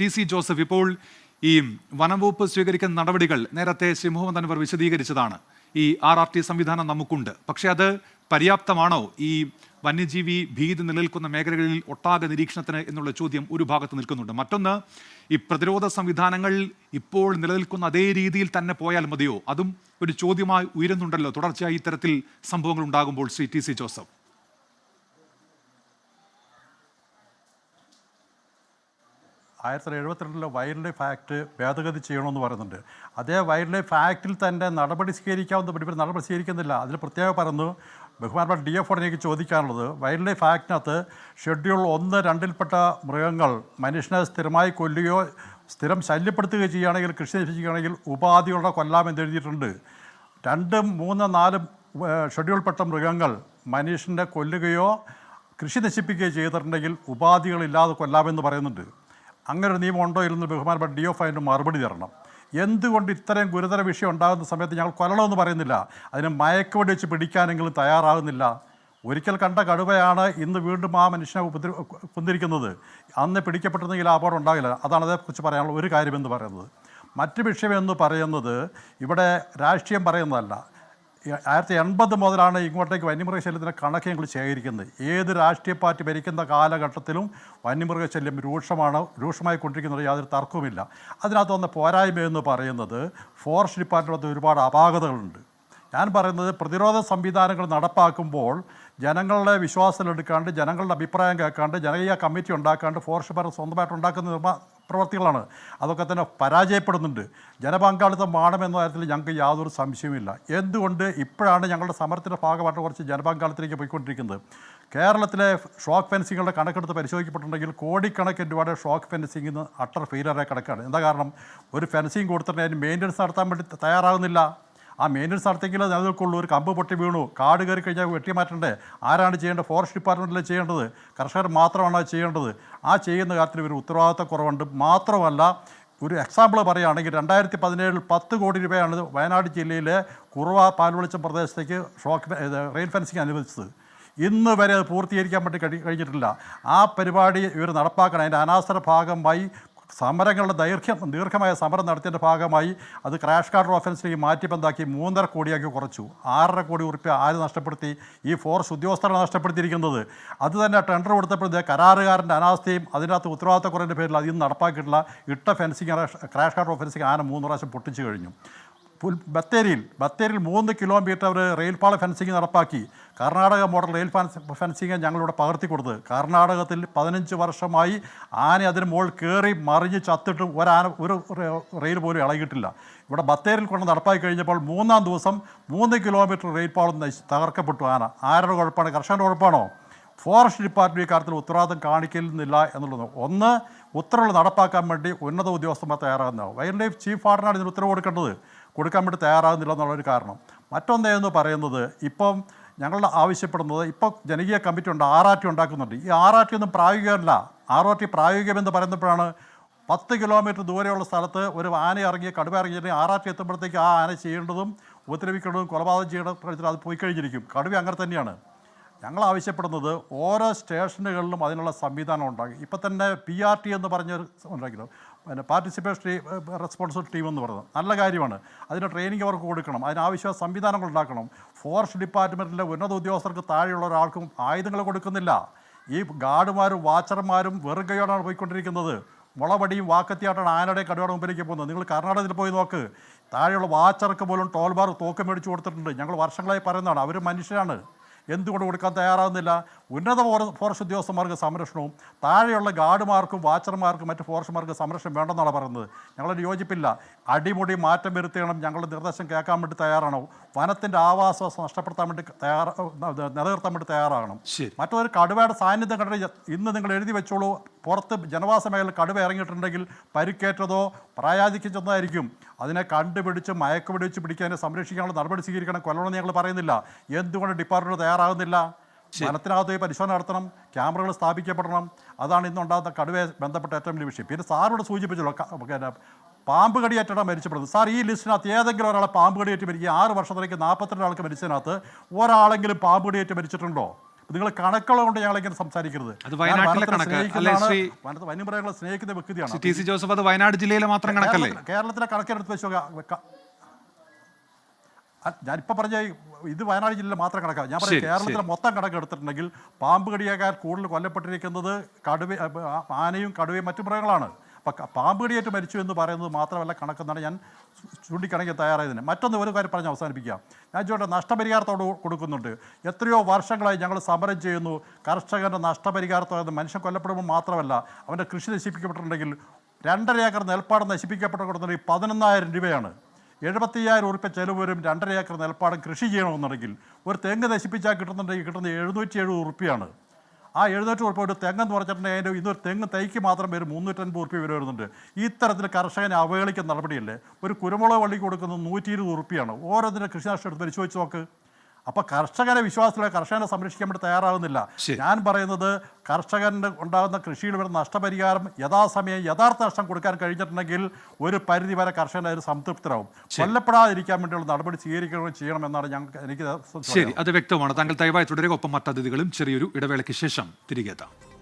T C Joseph ഇപ്പോൾ ഈ വനംവകുപ്പ് സ്വീകരിക്കുന്ന നടപടികൾ നേരത്തെ ശ്രീ മുഹമ്മദ് അൻവർ വിശദീകരിച്ചതാണ്. ഈ ആർ ആർ ടി സംവിധാനം നമുക്കുണ്ട്. പക്ഷേ അത് പര്യാപ്തമാണോ? ഈ വന്യജീവി ഭീതി നിലനിൽക്കുന്ന മേഖലകളിൽ ഒട്ടാകെ നിരീക്ഷണത്തിന് എന്നുള്ള ചോദ്യം ഒരു ഭാഗത്ത് നിൽക്കുന്നുണ്ട്. മറ്റൊന്ന് ഈ പ്രതിരോധ സംവിധാനങ്ങൾ ഇപ്പോൾ നിലനിൽക്കുന്ന അതേ രീതിയിൽ തന്നെ പോയാൽ മതിയോ? അതും ഒരു ചോദ്യമായി ഉയരുന്നുണ്ടല്ലോ. തുടർച്ചയായി ഇത്തരത്തിൽ സംഭവങ്ങൾ ഉണ്ടാകുമ്പോൾ ശ്രീ ടി സി ജോസഫ്. ആയിരത്തി തൊള്ളായിരത്തി എഴുപത്തിരണ്ടിലെ വൈൽഡ് ലൈഫ് ആക്ട് ഭേദഗതി ചെയ്യണമെന്ന് പറയുന്നുണ്ട്. അതേ വൈൽഡ് ലൈഫ് ആക്ടിൽ തന്നെ നടപടി സ്വീകരിക്കാവുന്ന ഇവർ നടപടി സ്വീകരിക്കുന്നില്ല. അതിൽ പ്രത്യേകം പറഞ്ഞു ബഹുമാനപ്പെട്ട ഡി എഫ് എനിക്ക് ചോദിക്കാനുള്ളത് വൈൽഡ് ലൈഫ് ആക്ടിനകത്ത് ഷെഡ്യൂൾ ഒന്ന് രണ്ടിൽപ്പെട്ട മൃഗങ്ങൾ മനുഷ്യനെ സ്ഥിരമായി കൊല്ലുകയോ സ്ഥിരം ശല്യപ്പെടുത്തുകയോ ചെയ്യുകയാണെങ്കിൽ കൃഷി നശിപ്പിക്കുകയാണെങ്കിൽ ഉപാധികളുടെ കൊല്ലാമെന്ന് എഴുതിയിട്ടുണ്ട്. രണ്ടും മൂന്ന് നാലും ഷെഡ്യൂൾപ്പെട്ട മൃഗങ്ങൾ മനുഷ്യനെ കൊല്ലുകയോ കൃഷി നശിപ്പിക്കുകയോ ചെയ്തിട്ടുണ്ടെങ്കിൽ ഉപാധികളില്ലാതെ കൊല്ലാമെന്ന് പറയുന്നുണ്ട്. അങ്ങനെ ഒരു നിയമം ഉണ്ടോ ഇരുന്ന് ബഹുമാനപ്പെട്ട ഡി എഫ് അതിന്റെ മറുപടി തരണം. എന്തുകൊണ്ട് ഇത്രയും ഗുരുതര വിഷയം ഉണ്ടാകുന്ന സമയത്ത് ഞങ്ങൾ കൊല്ലണമെന്ന് പറയുന്നില്ല? അതിന് മയക്കുവെടി വെച്ച് പിടിക്കാനെങ്കിലും തയ്യാറാകുന്നില്ല? ഒരിക്കൽ കണ്ട കടുവയാണ് ഇന്ന് വീണ്ടും ആ മനുഷ്യനെ ഉപദ്ര അന്ന് പിടിക്കപ്പെട്ടിരുന്നെങ്കിൽ ആ അപകടം ഉണ്ടാകില്ല. അതാണ് അതേക്കുറിച്ച് പറയാനുള്ള ഒരു കാര്യമെന്ന് പറയുന്നത്. വിഷയം വിഷയമെന്ന് പറയുന്നത് ഇവിടെ രാഷ്ട്രീയം പറയുന്നതല്ല. ആയിരത്തി എൺപത് മുതലാണ് ഇങ്ങോട്ടേക്ക് വന്യമൃഗശല്യത്തിന്റെ കണക്ക് ഞങ്ങൾ ശേഖരിക്കുന്നത്. ഏത് രാഷ്ട്രീയ പാർട്ടി ഭരിക്കുന്ന കാലഘട്ടത്തിലും വന്യമൃഗശല്യം രൂക്ഷമാണ് രൂക്ഷമായി കൊണ്ടിരിക്കുന്നത് യാതൊരു തർക്കവുമില്ല. അതിനകത്ത് വന്ന പോരായ്മ എന്ന് പറയുന്നത് ഫോറസ്റ്റ് ഡിപ്പാർട്ട്മെന്റ് ഒരുപാട് അപാകതകളുണ്ട്. ഞാൻ പറയുന്നത് പ്രതിരോധ സംവിധാനങ്ങൾ നടപ്പാക്കുമ്പോൾ ജനങ്ങളുടെ വിശ്വാസത്തിലെടുക്കാണ്ട് ജനങ്ങളുടെ അഭിപ്രായം കേൾക്കാണ്ട് ജനകീയ കമ്മിറ്റി ഉണ്ടാക്കാണ്ട് ഫോറസ്റ്റ് ഡിപ്പാർട്ട്മെന്റ് സ്വന്തമായിട്ട് ഉണ്ടാക്കുന്ന നിർമ്മാ പ്രവർത്തികളാണ്. അതൊക്കെ തന്നെ പരാജയപ്പെടുന്നുണ്ട്. ജനപങ്കാളിത്തം വേണമെന്ന കാര്യത്തിൽ ഞങ്ങൾക്ക് യാതൊരു സംശയവുമില്ല. എന്തുകൊണ്ട് ഇപ്പോഴാണ് ഞങ്ങളുടെ സമരത്തിന്റെ ഭാഗമായിട്ട് കുറച്ച് ജനപങ്കാളിത്തത്തിലേക്ക് പോയിക്കൊണ്ടിരിക്കുന്നത്? കേരളത്തിലെ ഷോക്ക് ഫെൻസിങ്ങുകളുടെ കണക്കെടുത്ത് പരിശോധിക്കപ്പെട്ടുണ്ടെങ്കിൽ കോടിക്കണക്കിന് രൂപയുടെ ഷോക്ക് ഫെൻസിംഗ് ഇന്ന് അട്ടർ ഫെയിലറായ കണക്കാണ് എന്താ കാരണം? ഒരു ഫെൻസിങ് കൊടുത്തിട്ടുണ്ടെങ്കിൽ അതിന് മെയിന്റനൻസ് നടത്താൻ വേണ്ടി തയ്യാറാകുന്നില്ല. ആ മെയിന്റനൻസ് നടത്തിയെങ്കിൽ നിലനിൽക്കുള്ളൂ. ഒരു കമ്പ് പൊട്ടി വീണു. കാട് കയറി കഴിഞ്ഞാൽ വെട്ടി മാറ്റണ്ടേ? ആരാണ് ചെയ്യേണ്ടത്? ഫോറസ്റ്റ് ഡിപ്പാർട്ട്മെന്റിലെ ചെയ്യേണ്ടത്? കർഷകർ മാത്രമാണ് ചെയ്യേണ്ടത്? ആ ചെയ്യുന്ന കാര്യത്തിൽ ഒരു ഉത്തരവാദിത്തക്കുറവുണ്ട് മാത്രമല്ല ഒരു എക്സാമ്പിൾ പറയുകയാണെങ്കിൽ രണ്ടായിരത്തി പതിനേഴിൽ പത്ത് കോടി രൂപയാണ് വയനാട് ജില്ലയിലെ കുറവ പാൽവെളിച്ചം പ്രദേശത്തേക്ക് ഷോക്ക് റെയിൽ ഫെൻസിങ് അനുവദിച്ചത്. ഇന്ന് വരെ അത് പൂർത്തീകരിക്കാൻ വേണ്ടി കഴി കഴിഞ്ഞിട്ടില്ല. ആ പരിപാടി ഇവർ നടപ്പാക്കണം. അതിന്റെ അനാസര ഭാഗമായി സമരങ്ങളുടെ ദൈർഘ്യം ദീർഘമായ സമരം നടത്തിയതിന്റെ ഭാഗമായി അത് ക്രാഷ് കാർഡ് ഓഫൻസിലേക്ക് മാറ്റി ബന്ധാക്കി മൂന്നര കോടിയാക്കി കുറച്ചു. ആറര കോടി ഉറുപ്പ്യ ആര് നഷ്ടപ്പെടുത്തി? ഈ ഫോറസ്റ്റ് ഉദ്യോഗസ്ഥരാണ് നഷ്ടപ്പെടുത്തിയിരിക്കുന്നത് അത് തന്നെ ടെൻഡർ കൊടുത്തപ്പോഴത്തെ കരാറുകാരന്റെ അനാസ്ഥയും അതിനകത്ത് ഉത്തരവാദിത്തക്കുറവിന്റെ പേരിൽ അതിൽ നിന്ന് നടപ്പാക്കിയിട്ടുള്ള ഇട്ട ഫെൻസിങ് ക്രാഷ് കാർഡ് ഓഫൻസിങ് ആന മൂന്ന് പ്രാവശ്യം പൊട്ടിച്ചു കഴിഞ്ഞു. ബത്തേരിയിൽ ബത്തേരിയിൽ മൂന്ന് കിലോമീറ്റർ റെയിൽപാള ഫെൻസിങ് നടപ്പാക്കി. Karnataka model rail fence fencing ഞങ്ങളിവിടെ പകർത്തി കൊടുത്തത്. കർണാടകത്തിൽ പതിനഞ്ച് വർഷമായി ആന അതിന് മുകളിൽ കയറി മറിഞ്ഞ് ചത്തിട്ട് ഒരാന ഒരു റെയിൽ പോലും ഇളകിയിട്ടില്ല. ഇവിടെ ബത്തേരിയിൽ കൊണ്ട് നടപ്പാക്കി കഴിഞ്ഞപ്പോൾ മൂന്നാം ദിവസം മൂന്ന് കിലോമീറ്റർ റെയിൽ പാളം തകർക്കപ്പെട്ടു ആന. ആരുടെ കുഴപ്പമാണ്? കർഷകന്റെ കുഴപ്പമാണോ? ഫോറസ്റ്റ് ഡിപ്പാർട്ട്മെന്റ് കാര്യത്തിൽ ഉത്തരവാദിത്തം കാണിക്കുന്നില്ല എന്നുള്ളത്. ഒന്ന് ഉത്തരവുകൾ നടപ്പാക്കാൻ വേണ്ടി ഉന്നത ഉദ്യോഗസ്ഥന്മാർ തയ്യാറാകുന്നതാണ്. വൈൽഡ് ലൈഫ് ചീഫ് വാർഡനാണ് ഇതിന് ഉത്തരവ് കൊടുക്കേണ്ടത്. കൊടുക്കാൻ വേണ്ടി തയ്യാറാകുന്നില്ല എന്നുള്ളൊരു കാരണം. മറ്റൊന്നേന്ന് പറയുന്നത് ഇപ്പം ഞങ്ങളുടെ ആവശ്യപ്പെടുന്നത് ഇപ്പോൾ ജനകീയ കമ്മിറ്റി ഉണ്ട് ആർ ആർ ടി ഉണ്ടാക്കുന്നുണ്ട്. ഈ ആർ ആർ ടി ഒന്നും പ്രായോഗികമല്ല. ആർ ആർ ടി പ്രായോഗികമെന്ന് പറയുന്നപ്പോഴാണ് പത്ത് കിലോമീറ്റർ ദൂരെയുള്ള സ്ഥലത്ത് ഒരു ആന ഇറങ്ങി കടുവ ഇറങ്ങിയിട്ടുണ്ടെങ്കിൽ ആർ ആർ ടി എത്തുമ്പോഴത്തേക്ക് ആ ആന ചെയ്യേണ്ടതും ഉപദ്രവിക്കേണ്ടതും കൊലപാതകം ചെയ്യേണ്ടതും അത് പോയി കഴിഞ്ഞിരിക്കും. കടുവ അങ്ങനെ തന്നെയാണ്. ഞങ്ങൾ ആവശ്യപ്പെടുന്നത് ഓരോ സ്റ്റേഷനുകളിലും അതിനുള്ള സംവിധാനം ഉണ്ടാകും. ഇപ്പം തന്നെ പി ആർ ടി എന്ന് പറഞ്ഞൊരു ഉണ്ടാക്കിയത് പിന്നെ പാർട്ടിസിപ്പേഷൻ റെസ്പോൺസിബിൾ ടീം എന്ന് പറയുന്നത്. നല്ല കാര്യമാണ്. അതിന് ട്രെയിനിങ് അവർക്ക് കൊടുക്കണം. അതിനാവശ്യ സംവിധാനങ്ങൾ ഉണ്ടാക്കണം. ഫോറസ്റ്റ് ഡിപ്പാർട്ട്മെന്റിലെ ഉന്നത ഉദ്യോഗസ്ഥർക്ക് താഴെയുള്ള ഒരാൾക്കും ആയുധങ്ങൾ കൊടുക്കുന്നില്ല. ഈ ഗാർഡുമാരും വാച്ചർമാരും വെറും കൈയോടാണ് പോയിക്കൊണ്ടിരിക്കുന്നത്. മുളവടിയും വാക്കത്തിയായിട്ടാണ് ആനയുടെ കടയുടെ മുമ്പിലേക്ക് പോകുന്നത്. നിങ്ങൾ കർണാടകത്തിൽ പോയി നോക്ക്. താഴെയുള്ള വാച്ചർക്ക് പോലും ടോൾ ബാർ തോക്ക് മേടിച്ച് കൊടുത്തിട്ടുണ്ട്. ഞങ്ങൾ വർഷങ്ങളായി പറയുന്നതാണ്. അവർ മനുഷ്യരാണ്. എന്തുകൊണ്ട് കൊടുക്കാൻ തയ്യാറാകുന്നില്ല ഉന്നത ഫോറ- ഫോറസ്റ്റ് ഉദ്യോഗസ്ഥന്മാർക്ക് സംരക്ഷണവും താഴെയുള്ള ഗാർഡുമാർക്കും വാച്ചർമാർക്കും മറ്റ് ഫോറസ്റ്റുമാർക്ക് സംരക്ഷണം വേണ്ടെന്നാണ് പറയുന്നത്. ഞങ്ങളൊരു യോജിപ്പില്ല. അടിമുടി മാറ്റം വരുത്തണം ഞങ്ങളുടെ നിർദ്ദേശം കേൾക്കാൻ വേണ്ടി തയ്യാറാണോ. വനത്തിന്റെ ആവാസ നഷ്ടപ്പെടുത്താൻ വേണ്ടി തയ്യാറ നിലനിർത്താൻ വേണ്ടി തയ്യാറാകണം മറ്റൊരു കടുവയുടെ സാന്നിധ്യം കണ്ടിട്ട് ഇന്ന് നിങ്ങൾ എഴുതി വെച്ചോളൂ. പുറത്ത് ജനവാസ മേഖലയിൽ കടുവ ഇറങ്ങിയിട്ടുണ്ടെങ്കിൽ പരിക്കേറ്റതോ പ്രായാധിക്യം അതിനെ കണ്ടുപിടിച്ച് മയക്കുപിടിച്ച് പിടിക്കാൻ സംരക്ഷിക്കാനുള്ള നടപടി സ്വീകരിക്കണം. കൊല്ലണമെന്ന് ഞങ്ങൾ പറയുന്നില്ല. എന്തുകൊണ്ട് ഡിപ്പാർട്ട്മെന്റ് തയ്യാറാകുന്നില്ല? വനത്തിനകത്ത് പോയി പരിശോധന നടത്തണം ക്യാമറകൾ സ്ഥാപിക്കപ്പെടണം. അതാണ് ഇന്നുണ്ടാകുന്ന കടുവയെ ബന്ധപ്പെട്ട ഏറ്റവും വലിയ വിഷയം. പിന്നെ സാറോട് സൂചിപ്പിച്ചല്ലോ പാമ്പ് കടിയേറ്റാണ് മരിച്ചപ്പെടുന്നത് സാർ ഈ ലിസ്റ്റിനകത്ത് ഏതെങ്കിലും ഒരാളെ പാമ്പ് കടിയേറ്റ് മരിക്കുക ആറ് വർഷത്തിലേക്ക് നാൽപ്പത്തിരണ്ട് ആൾക്ക് മരിച്ചതിനകത്ത് ഒരാളെങ്കിലും പാമ്പ് കടിയേറ്റ് മരിച്ചിട്ടുണ്ടോ? നിങ്ങൾ കണക്കുകൾ കൊണ്ട് ഞങ്ങളിങ്ങനെ സംസാരിക്കരുത്. വന്യമൃഗങ്ങളെ സ്നേഹിക്കുന്ന വ്യക്തിയാണ്. ജോസഫ് അത് വയനാട് ജില്ലയിലെ മാത്രം കണക്കല്ലേ? കേരളത്തിലെ- കേരളത്തിലെ കണക്കെടുത്ത് വെച്ച് നോക്കുക. ക- അ- ഞാനിപ്പോ പറഞ്ഞ ഇത് വയനാട് ജില്ലയിൽ മാത്രം കണക്കാണ്. ഞാൻ ശരി, പറയാം കേരളത്തിലെ മൊത്തം കണക്ക് എടുത്തിട്ടുണ്ടെങ്കിൽ പാമ്പ് കടിയേക്കാൾ കൂടുതൽ കൊല്ലപ്പെട്ടിരിക്കുന്നത് കടുവ ആനയും കടുവയും മറ്റു മൃഗങ്ങളാണ്. അപ്പം പാമ്പ് കടിയേറ്റ് മരിച്ചു എന്ന് പറയുന്നത് മാത്രമല്ല കണക്കെന്നാണ് ഞാൻ ചൂ- ചൂണ്ടിക്കാണിക്കാൻ തയ്യാറായതിന്. മറ്റൊന്ന് ഒരു കാര്യം പറഞ്ഞ് അവസാനിപ്പിക്കാം. ഞാൻ ചോട്ടെ നഷ്ടപരിഹാരത്തോട് കൊടുക്കുന്നുണ്ട്. എത്രയോ വർഷങ്ങളായി ഞങ്ങൾ സമരം ചെയ്യുന്നു. കർഷകന്റെ നഷ്ടപരിഹാരത്തോടെ മനുഷ്യൻ കൊല്ലപ്പെടുമ്പോൾ മാത്രമല്ല അവന്റെ കൃഷി നശിപ്പിക്കപ്പെട്ടിട്ടുണ്ടെങ്കിൽ രണ്ടര ഏക്കർ നെൽപ്പാടം നശിപ്പിക്കപ്പെട്ടുകൊടുത്തിട്ടുണ്ടെങ്കിൽ പതിനൊന്നായിരം രൂപയാണ്. എഴുപത്തയ്യായിരം ഉറുപ്പ്യ ചെലവ് വരും രണ്ടര ഏക്കർ നെൽപ്പാടം കൃഷി ചെയ്യണമെന്നുണ്ടെങ്കിൽ ഒരു തെങ്ങ് നശിപ്പിച്ചാൽ കിട്ടുന്നുണ്ടെങ്കിൽ കിട്ടുന്നത് എഴുന്നൂറ്റി എഴുപത് ഉറുപ്പ്യാണ്. ആ എഴുന്നൂറ്റി ഉറുപ്പ്യ ഒരു തെങ്ങെന്ന് പറഞ്ഞിട്ടുണ്ടെങ്കിൽ അതിന്റെ ഇന്നൊരു തെങ്ങ് തൈക്ക് മാത്രം വരും മുന്നൂറ്റൻപത് ഉറുപ്പ്യ വരെ വരുന്നുണ്ട്. ഈ തരത്തിൽ കർഷകനെ അവഹേളിക്കുന്ന നടപടിയല്ലേ? ഒരു കുരുമുളക് വള്ളി കൊടുക്കുന്നത് നൂറ്റി ഇരുപത് ഉറുപ്പ്യാണ്. ഓരോന്നിന്റെ കൃഷി നഷ്ടം എടുത്ത് പരിശോധിച്ച് നോക്ക്. അപ്പോൾ കർഷകരെ വിശ്വാസത്തിലെ കർഷകനെ സംരക്ഷിക്കാൻ വേണ്ടി തയ്യാറാവുന്നില്ല ഞാൻ പറയുന്നത് കർഷകന് ഉണ്ടാകുന്ന കൃഷിയിൽ വരുന്ന നഷ്ടപരിഹാരം യഥാസമയം യഥാർത്ഥ നഷ്ടം കൊടുക്കാൻ കഴിഞ്ഞിട്ടുണ്ടെങ്കിൽ ഒരു പരിധി വരെ കർഷകൻ അതിന് സംതൃപ്തരാകും. കൊല്ലപ്പെടാതിരിക്കാൻ വേണ്ടിയുള്ള നടപടി സ്വീകരിക്കുകയും ചെയ്യണമെന്നാണ് ഞങ്ങൾക്ക് എനിക്ക് ശരി അത് വ്യക്തമാണ്. താങ്കൾ ദയവായി തുടരുക. ഒപ്പം മറ്റതിഥികളും ചെറിയൊരു ഇടവേളയ്ക്ക് ശേഷം തിരികെ എത്താം.